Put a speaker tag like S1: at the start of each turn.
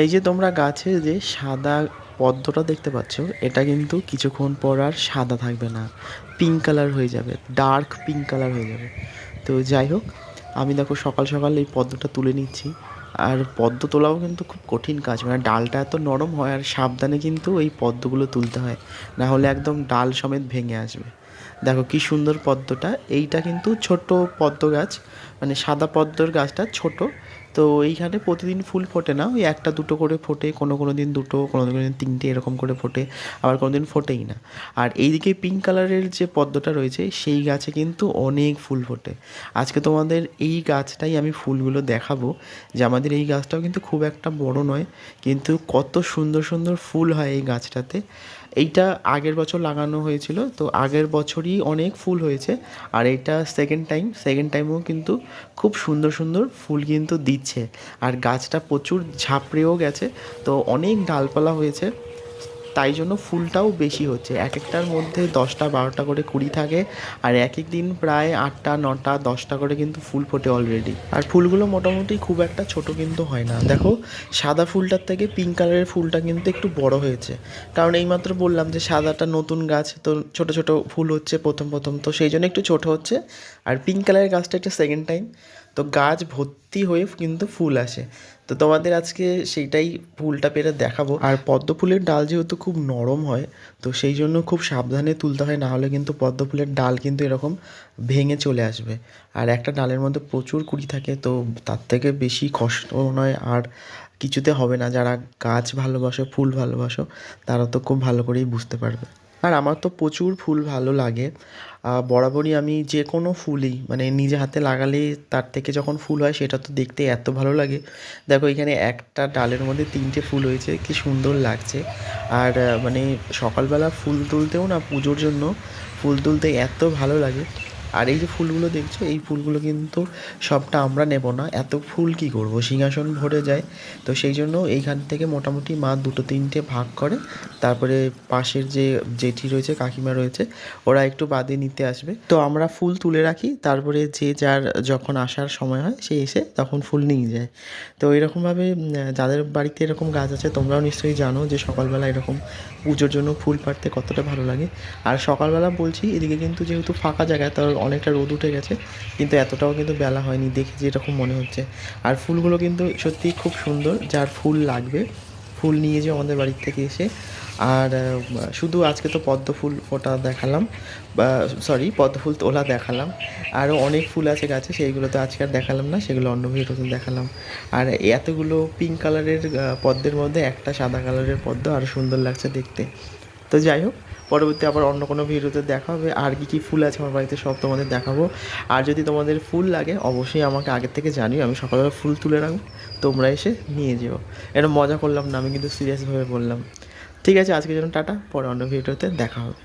S1: এই যে তোমরা গাছে যে সাদা পদ্মটা দেখতে পাচ্ছ, এটা কিন্তু কিছুক্ষণ পর আর সাদা থাকবে না। পিঙ্ক কালার হয়ে যাবে ডার্ক পিঙ্ক কালার হয়ে যাবে। তো যাই হোক, আমি দেখো সকাল সকাল এই পদ্মটা তুলে নিচ্ছি। আর পদ্ম তোলাও কিন্তু খুব কঠিন কাজ মানে ডালটা এত নরম হয় আর সাবধানে কিন্তু এই পদ্মগুলো তুলতে হয়। না হলে একদম ডাল সমেত ভেঙে আসবে। দেখো কি সুন্দর পদ্মটা, এইটা কিন্তু ছোট পদ্ম গাছ মানে সাদা পদ্মর গাছটা ছোট তো এইখানে প্রতিদিন ফুল ফোটে না, ওই একটা দুটো করে ফোটে, কোনো কোনো দিন দুটো, কোনো কোনো দিন তিনটে এরকম করে ফোটে, আবার কোনো দিন ফোটেই না। আর এইদিকে পিঙ্ক কালারের যে পদ্মটা রয়েছে, সেই গাছে কিন্তু অনেক ফুল ফোটে। আজকে তোমাদের এই গাছটাই আমি ফুলগুলো দেখাবো, যে আমাদের এই গাছটাও কিন্তু খুব একটা বড় নয়, কিন্তু কত সুন্দর সুন্দর ফুল হয় এই গাছটাতে। এইটা আগের বছর লাগানো হয়েছিল, তো আগের বছরই অনেক ফুল হয়েছে। আর এটা সেকেন্ড টাইম সেকেন্ড টাইমও কিন্তু খুব সুন্দর সুন্দর ফুল কিন্তু দিচ্ছে। আর গাছটা প্রচুর ঝাঁপড়েও গেছে, তো অনেক ডালপালা হয়েছে। তাই জন্য ফুলটাও বেশি হচ্ছে। এক একটার মধ্যে দশটা, বারোটা করে কুড়ি থাকে আর এক এক দিন প্রায় আটটা, নটা, দশটা করে কিন্তু ফুল ফোটে অলরেডি আর ফুলগুলো মোটামুটি খুব একটা ছোট কিন্তু হয় না। দেখো, সাদা ফুলটার থেকে পিঙ্ক কালারের ফুলটা কিন্তু একটু বড় হয়েছে। কারণ এইমাত্র বললাম যে সাদাটা নতুন গাছ, তো ছোট ছোট ফুল হচ্ছে প্রথম প্রথম, তো সেই জন্য একটু ছোট হচ্ছে। আর পিঙ্ক কালারের গাছটা একটা সেকেন্ড টাইম তো গাছ ভর্তি হয়ে কিন্তু ফুল আসে। তো তোমাদের আজকে সেইটাই ফুলটা পেরে দেখাবো। আর পদ্ম ফুলের ডাল যেহেতু খুব নরম হয়, তো সেই জন্য খুব সাবধানে তুলতে হয় না হলে কিন্তু পদ্ম ফুলের ডাল কিন্তু এরকম ভেঙে চলে আসবে। আর একটা ডালের মধ্যে প্রচুর কুড়ি থাকে, তো তার থেকে বেশি কষ্ট নয়, আর কিছুতে হবে না। যারা গাছ ভালোবাসো, ফুল ভালোবাসো, তারা তো খুব ভালো করেই বুঝতে পারবে। আর আমার তো প্রচুর ফুল ভালো লাগে। বরাবরই আমি যে কোনো ফুলই মানে নিজে হাতে লাগালে তার থেকে যখন ফুল হয় সেটা তো দেখতে এত ভালো লাগে। দেখো এখানে একটা ডালের মধ্যে তিনটে ফুল হয়েছে, কি সুন্দর লাগছে। আর মানে সকালবেলা ফুল তুলতেও না পুজোর জন্য ফুল তুলতে এত ভালো লাগে। আর এই যে ফুলগুলো দেখছ, এই ফুলগুলো কিন্তু সবটা আমরা নেব না। এত ফুল কি করব? সিংহাসন ভরে যায়। তো সেই জন্য এইখান থেকে মোটামুটি মা দুটো তিনটে ভাগ করে, তারপরে পাশের যে জেঠি রয়েছে, কাকিমা রয়েছে, ওরা একটু বাদে নিতে আসবে। তো আমরা ফুল তুলে রাখি, তারপরে যে যার যখন আসার সময় হয়, সে এসে তখন ফুল নিয়ে যায়। তো এরকমভাবে যাদের বাড়িতে এরকম গাছ আছে, তোমরাও নিশ্চয়ই জানো যে সকালবেলা এরকম পুজোর জন্য ফুল পাড়তে কতটা ভালো লাগে। আর সকালবেলা বলছি, এদিকে কিন্তু যেহেতু ফাঁকা জায়গায় তার অনেকটা রোদ উঠে গেছে, কিন্তু এতটাও কিন্তু বেলা হয়নি দেখে যে এরকম মনে হচ্ছে। আর ফুলগুলো কিন্তু সত্যিই খুব সুন্দর, যার ফুল লাগবে, ফুল নিয়ে যে আমাদের বাড়ির থেকে এসে। আর শুধু আজকে তো পদ্ম ফুল ফোটা দেখালাম, বা সরি পদ্ম ফুল তোলা দেখালাম। আরও অনেক ফুল আছে গাছে সেইগুলো তো আজকে আর দেখালাম না, সেগুলো অন্য ভিডিওতে দেখালাম। আর এতগুলো পিঙ্ক কালারের পদ্মের মধ্যে একটা সাদা কালারের পদ্ম আরও সুন্দর লাগছে দেখতে। তো যাই হোক, পরবর্তী আবার অন্য কোনো ভিডিওতে দেখা হবে। আর কি কী ফুল আছে আমার বাড়িতে সব তোমাদের দেখাবো। আর যদি তোমাদের ফুল লাগে, অবশ্যই আমাকে আগের থেকে জানিও। আমি সকালবেলা ফুল তুলে রাখব। তোমরা এসে নিয়ে যেও। এটা মজা করলাম না, আমি কিন্তু সিরিয়াসভাবে বললাম। ঠিক আছে আজকে যেন টাটা। পরে অন্য ভিডিওতে দেখা হবে।